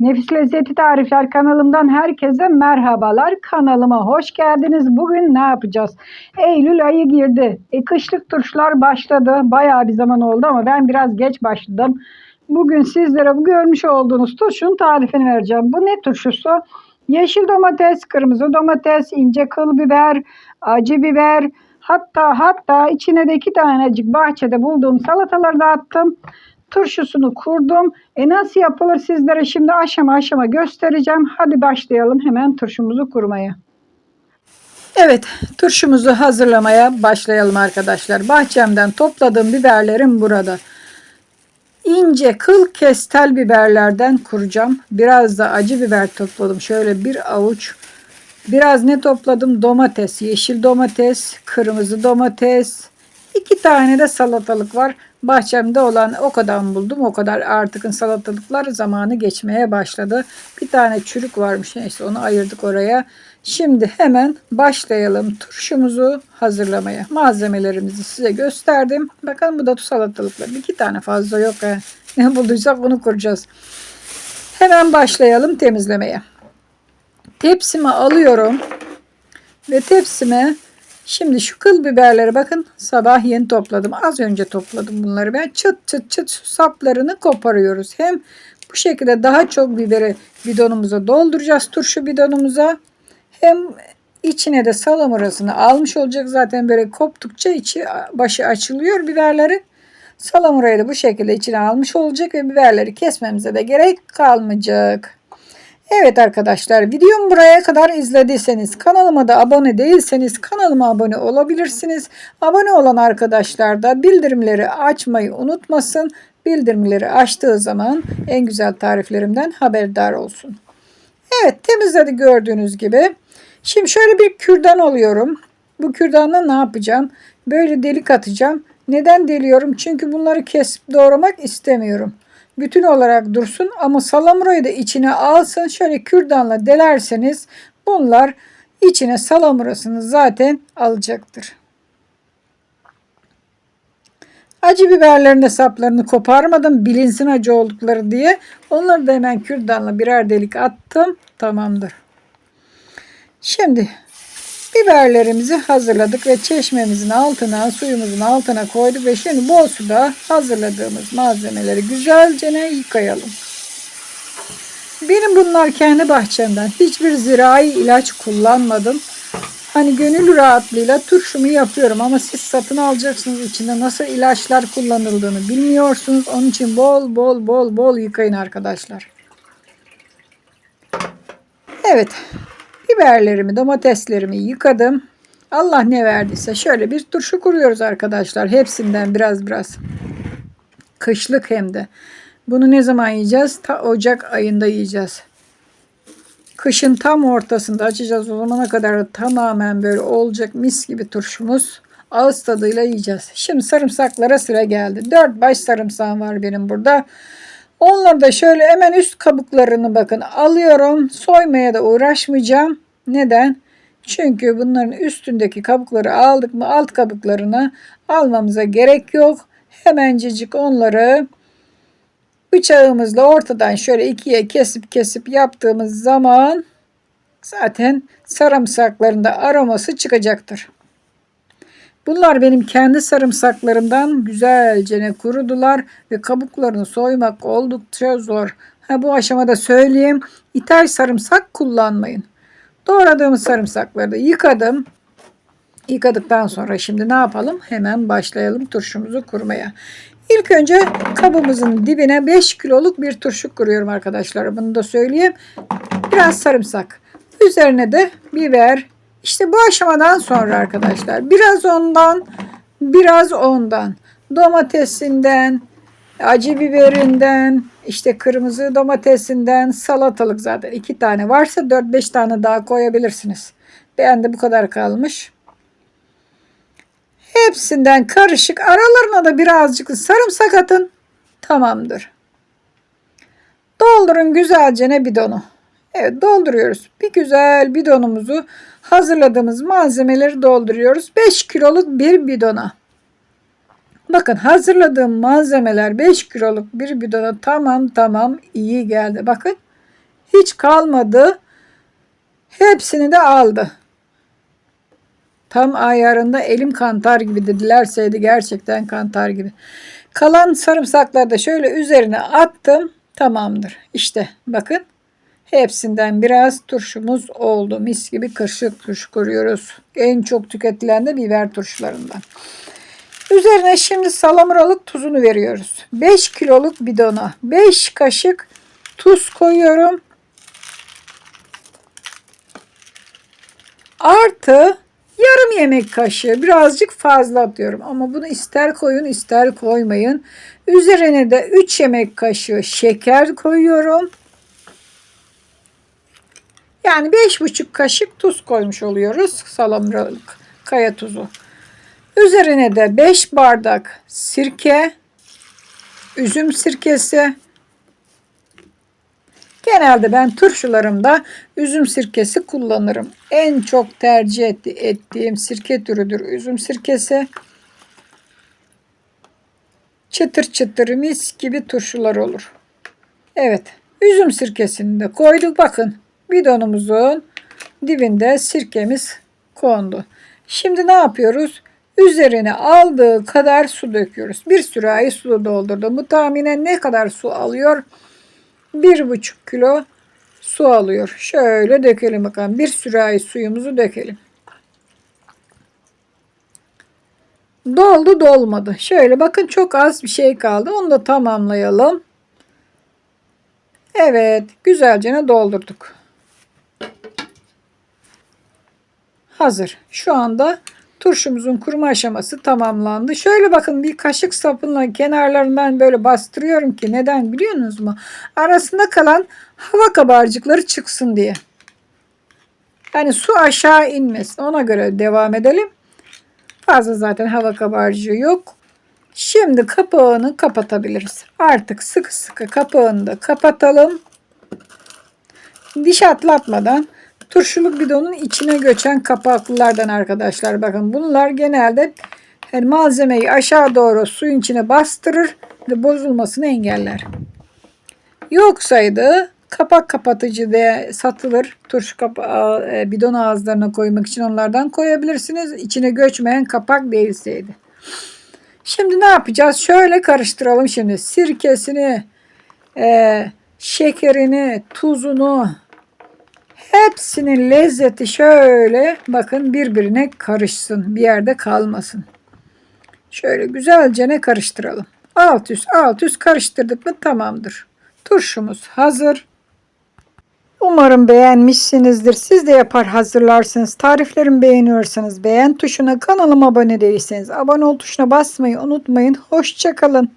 Nefis Lezzeti Tarifler kanalımdan herkese merhabalar. Kanalıma hoş geldiniz. Bugün ne yapacağız? Eylül ayı girdi. E, kışlık turşular başladı. Bayağı bir zaman oldu ama ben biraz geç başladım. Bugün sizlere bu görmüş olduğunuz turşunun tarifini vereceğim. Bu ne turşusu? Yeşil domates, kırmızı domates, ince kıl biber, acı biber, hatta hatta içine de iki tanecik bahçede bulduğum salataları da attım. Turşusunu kurdum. E nasıl yapılır sizlere şimdi aşama aşama göstereceğim. Hadi başlayalım hemen turşumuzu kurmaya. Evet, turşumuzu hazırlamaya başlayalım arkadaşlar. Bahçemden topladığım biberlerim burada. İnce kıl kestel biberlerden kuracağım. Biraz da acı biber topladım. Şöyle bir avuç. Biraz ne topladım? Domates, yeşil domates, kırmızı domates. iki tane de salatalık var. Bahçemde olan o kadar buldum. O kadar artık salatalıklar zamanı geçmeye başladı. Bir tane çürük varmış. Neyse onu ayırdık oraya. Şimdi hemen başlayalım turşumuzu hazırlamaya. Malzemelerimizi size gösterdim. Bakın bu da salatalıklar. İki tane fazla yok. He. Ne bulduysak bunu kuracağız. Hemen başlayalım temizlemeye. Tepsime alıyorum. Ve tepsime şimdi şu kıl biberleri bakın sabah yeni topladım. Az önce topladım bunları. Ben çıt çıt çıt saplarını koparıyoruz. Hem bu şekilde daha çok biberi bidonumuza dolduracağız turşu bidonumuza. Hem içine de salamurasını almış olacak. Zaten böyle koptukça içi başı açılıyor biberlerin. Salamurayı da bu şekilde içine almış olacak ve biberleri kesmemize de gerek kalmayacak. Evet arkadaşlar videomu buraya kadar izlediyseniz kanalıma da abone değilseniz kanalıma abone olabilirsiniz. Abone olan arkadaşlar da bildirimleri açmayı unutmasın. Bildirimleri açtığı zaman en güzel tariflerimden haberdar olsun. Evet temizledi gördüğünüz gibi. Şimdi şöyle bir kürdan alıyorum. Bu kürdanla ne yapacağım? Böyle delik atacağım. Neden deliyorum? Çünkü bunları kesip doğramak istemiyorum. Bütün olarak dursun ama salamurayı da içine alsın. Şöyle kürdanla delerseniz bunlar içine salamurasını zaten alacaktır. Acı biberlerin de saplarını koparmadım. Bilinsin acı oldukları diye. Onları da hemen kürdanla birer delik attım. Tamamdır. Şimdi biberlerimizi hazırladık ve çeşmemizin altına, suyumuzun altına koyduk ve şimdi bol suda hazırladığımız malzemeleri güzelce yıkayalım. Benim bunlar kendi bahçemden. Hiçbir zirai ilaç kullanmadım. Hani gönül rahatlığıyla turşumu yapıyorum ama siz satın alacaksınız içinde nasıl ilaçlar kullanıldığını bilmiyorsunuz. Onun için bol bol bol bol yıkayın arkadaşlar. Evet. Biberlerimi, domateslerimi yıkadım. Allah ne verdiyse şöyle bir turşu kuruyoruz arkadaşlar. Hepsinden biraz biraz. Kışlık hem de. Bunu ne zaman yiyeceğiz? Ta Ocak ayında yiyeceğiz. Kışın tam ortasında açacağız. O zamana kadar tamamen böyle olacak mis gibi turşumuz. Ağız tadıyla yiyeceğiz. Şimdi sarımsaklara sıra geldi. 4 baş sarımsağım var benim burada. Onları da şöyle hemen üst kabuklarını bakın alıyorum. Soymaya da uğraşmayacağım. Neden? Çünkü bunların üstündeki kabukları aldık mı alt kabuklarını almamıza gerek yok. Hemencecik onları bıçağımızla ortadan şöyle ikiye kesip kesip yaptığımız zaman zaten sarımsakların da aroması çıkacaktır. Bunlar benim kendi sarımsaklarımdan güzelce kurudular ve kabuklarını soymak oldukça zor. Ha, bu aşamada söyleyeyim ithal sarımsak kullanmayın. Doğradığımız sarımsakları da yıkadım. Yıkadıktan sonra şimdi ne yapalım? Hemen başlayalım turşumuzu kurmaya. İlk önce kabımızın dibine 5 kiloluk bir turşu kuruyorum arkadaşlar. Bunu da söyleyeyim. Biraz sarımsak. Üzerine de biber. İşte bu aşamadan sonra arkadaşlar biraz ondan biraz ondan domatesinden acı biberinden işte kırmızı domatesinden salatalık zaten iki tane varsa 4-5 tane daha koyabilirsiniz. Ben de bu kadar kalmış. Hepsinden karışık aralarına da birazcık sarımsak atın. Tamamdır. Doldurun güzelce ne bidonu. Evet dolduruyoruz. Bir güzel bidonumuzu hazırladığımız malzemeleri dolduruyoruz. 5 kiloluk bir bidona. Bakın hazırladığım malzemeler 5 kiloluk bir bidona tamam tamam iyi geldi. Bakın Hiç kalmadı. Hepsini de aldı. Tam ayarında elim kantar gibi dedilerseydi gerçekten kantar gibi. Kalan sarımsakları da şöyle üzerine attım. Tamamdır. İşte bakın hepsinden biraz turşumuz oldu. Mis gibi kırışık turşu kuruyoruz. En çok tüketilen de biber turşularından. Üzerine şimdi salamuralık tuzunu veriyoruz. 5 kiloluk bidona 5 kaşık tuz koyuyorum. Artı yarım yemek kaşığı birazcık fazla atıyorum. Ama bunu ister koyun ister koymayın. Üzerine de 3 yemek kaşığı şeker koyuyorum. Yani 5,5 kaşık tuz koymuş oluyoruz. Salamuralık kaya tuzu. Üzerine de 5 bardak sirke, üzüm sirkesi. Genelde ben turşularımda üzüm sirkesi kullanırım. En çok tercih etti- ettiğim sirke türüdür üzüm sirkesi. Çıtır çıtır mis gibi turşular olur. Evet, üzüm sirkesini de koyduk. Bakın bidonumuzun dibinde sirkemiz kondu. Şimdi ne yapıyoruz? Üzerine aldığı kadar su döküyoruz. Bir sürahi su doldurdum. Bu tahminen ne kadar su alıyor? Bir buçuk kilo su alıyor. Şöyle dökelim bakalım. Bir sürahi suyumuzu dökelim. Doldu dolmadı. Şöyle bakın çok az bir şey kaldı. Onu da tamamlayalım. Evet, güzelce doldurduk. Hazır. Şu anda turşumuzun kuruma aşaması tamamlandı. Şöyle bakın bir kaşık sapınla kenarlarından böyle bastırıyorum ki neden biliyor musunuz mu? Arasında kalan hava kabarcıkları çıksın diye. Yani su aşağı inmesin. Ona göre devam edelim. Fazla zaten hava kabarcığı yok. Şimdi kapağını kapatabiliriz. Artık sıkı sıkı kapağını da kapatalım. Diş atlatmadan turşuluk bidonun içine göçen kapaklılardan arkadaşlar. Bakın bunlar genelde yani malzemeyi aşağı doğru suyun içine bastırır ve bozulmasını engeller. Yoksaydı kapak kapatıcı diye satılır. Turşu kapağı, e, bidon ağızlarına koymak için onlardan koyabilirsiniz. İçine göçmeyen kapak değilseydi. Şimdi ne yapacağız? Şöyle karıştıralım şimdi. Sirkesini, e, şekerini, tuzunu, hepsinin lezzeti şöyle bakın birbirine karışsın. Bir yerde kalmasın. Şöyle güzelce ne karıştıralım. Alt üst alt üst karıştırdık mı tamamdır. Turşumuz hazır. Umarım beğenmişsinizdir. Siz de yapar hazırlarsınız. Tariflerimi beğeniyorsanız beğen tuşuna kanalıma abone değilseniz abone ol tuşuna basmayı unutmayın. Hoşçakalın.